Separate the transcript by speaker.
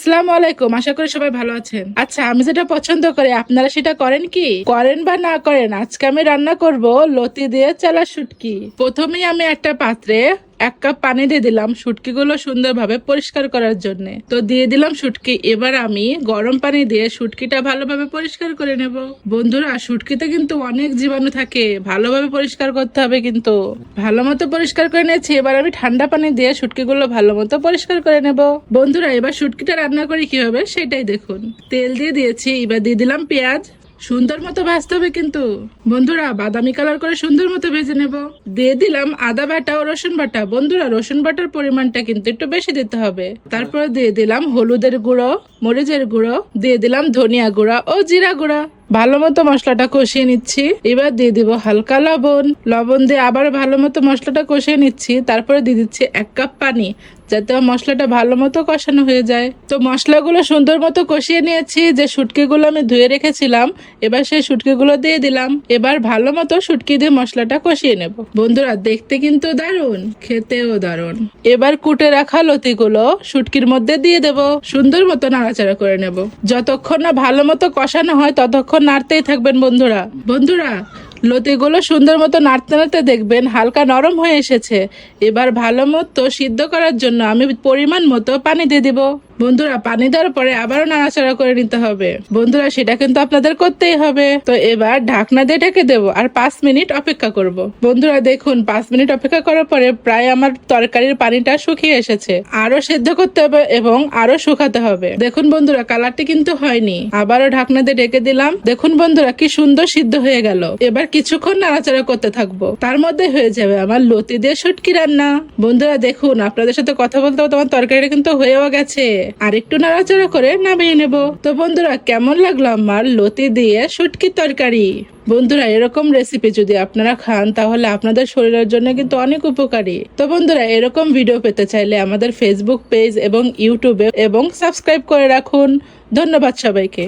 Speaker 1: আসসালামু আলাইকুম, আশা করি সবাই ভালো আছেন। আচ্ছা আমি যেটা পছন্দ করি, আপনারা সেটা করেন কি? করেন বা না করেন, আজকে আমি রান্না করব লতি দিয়ে চালা শুটকি। প্রথমেই আমি একটা পাত্রে এক কাপ পানি দিয়ে দিলাম শুটকিগুলো সুন্দরভাবে পরিষ্কার করার জন্য। তো দিয়ে দিলাম শুটকি, এবার আমি গরম পানি দিয়ে শুটকিটা ভালোভাবে পরিষ্কার করে নেব। বন্ধুরা, শুটকিতে কিন্তু অনেক জীবাণু থাকে, ভালোভাবে পরিষ্কার করতে হবে কিন্তু। ভালো মতো পরিষ্কার করে নিয়েছি, এবার আমি ঠান্ডা পানি দিয়ে শুটকিগুলো ভালো মতো পরিষ্কার করে নেব। বন্ধুরা, এবার শুটকিটা রান্না করি কীভাবে সেটাই দেখুন। তেল দিয়ে দিয়েছি, এবার দিয়ে দিলাম পেঁয়াজ সুন্দর মতো ভাজতে হবে কিন্তু। বন্ধুরা, বাদামি কালার করে সুন্দর মতো ভেজে নেব। দিয়ে দিলাম আদা বাটা ও রসুন বাটা। বন্ধুরা, রসুন বাটার পরিমাণটা কিন্তু একটু বেশি দিতে হবে। তারপরে দিয়ে দিলাম হলুদের গুঁড়ো, মরিচের গুঁড়ো, দিয়ে দিলাম ধনিয়া গুঁড়া ও জিরা গুঁড়া। ভালো মতো মশলাটা কষিয়ে নিচ্ছি। এবার দিয়ে দিব হালকা লবণ। লবণ দিয়ে আবার ভালো মতো মশলাটা কষিয়ে নিচ্ছি। তারপরে দিয়ে দিচ্ছি এক কাপ পানি। যাতে মশলাটা ভালো মতো কষানো হয়ে যায়। তো মশলাগুলো সুন্দর মতো কষিয়ে নিয়েছি, যে শুটকিগুলো আমি ধুয়ে রেখেছিলাম, এবার সেই শুটকিগুলো দিয়ে দিলাম। এবার ভালো মতো শুটকি দিয়ে মশলাটা কষিয়ে নেব। বন্ধুরা, দেখতে কিন্তু দারুণ, খেতেও দারুণ। এবার কুটে রাখা লতিগুলো শুটকির মধ্যে দিয়ে দেব। সুন্দর মতো নাড়াচাড়া করে নেব। যতক্ষণ না ভালো মতো কষানো হয়, ততক্ষণ নাড়তেই থাকবেন বন্ধুরা। বন্ধুরা লতিগুলো সুন্দর মতো নাড়তে নাড়তে দেখবেন, হালকা নরম হয়ে এসেছে। এবার ভালো মতো সিদ্ধ করার জন্য আমি পরিমাণ মতো পানি দিয়ে দিব। বন্ধুরা, পানি দেওয়ার পরে আবারও নাড়াচাড়া করে নিতে হবে। বন্ধুরা, সেটা কিন্তু আপনাদের করতেই হবে। তো এবার ঢাকনা দিয়ে ঢেকে দেবো আর পাঁচ মিনিট অপেক্ষা করব। বন্ধুরা, দেখুন, পাঁচ মিনিট অপেক্ষা করার পরে প্রায় আমার তরকারির পানিটা শুকিয়ে এসেছে। আরও সেদ্ধ করতে হবে এবং আরও শুকাতে হবে। দেখুন বন্ধুরা, কালারটি কিন্তু হয়নি। আবারও ঢাকনা দিয়ে ঢেকে দিলাম। দেখুন বন্ধুরা, কি সুন্দর সিদ্ধ হয়ে গেল। এবার কিছুক্ষণ নাড়াচাড়া করতে থাকব। তার মধ্যে হয়ে যাবে আমার লতি দিয়ে শুটকি রান্না। বন্ধুরা, দেখুন, আপনাদের সাথে কথা বলতে আমার তরকারিটা কিন্তু হয়েও গেছে। আর একটু নাড়াচাড়া করে নামিয়ে নেব। তো বন্ধুরা, কেমন লাগল আমার লতি দিয়ে সুটকি তরকারি? বন্ধুরা, এরকম রেসিপি যদি আপনারা খান, তাহলে আপনাদের শরীরের জন্য কিন্তু অনেক উপকারী। তো বন্ধুরা, এরকম ভিডিও পেতে চাইলে আমাদের ফেসবুক পেজ এবং ইউটিউবে এবং সাবস্ক্রাইব করে রাখুন। ধন্যবাদ সবাইকে।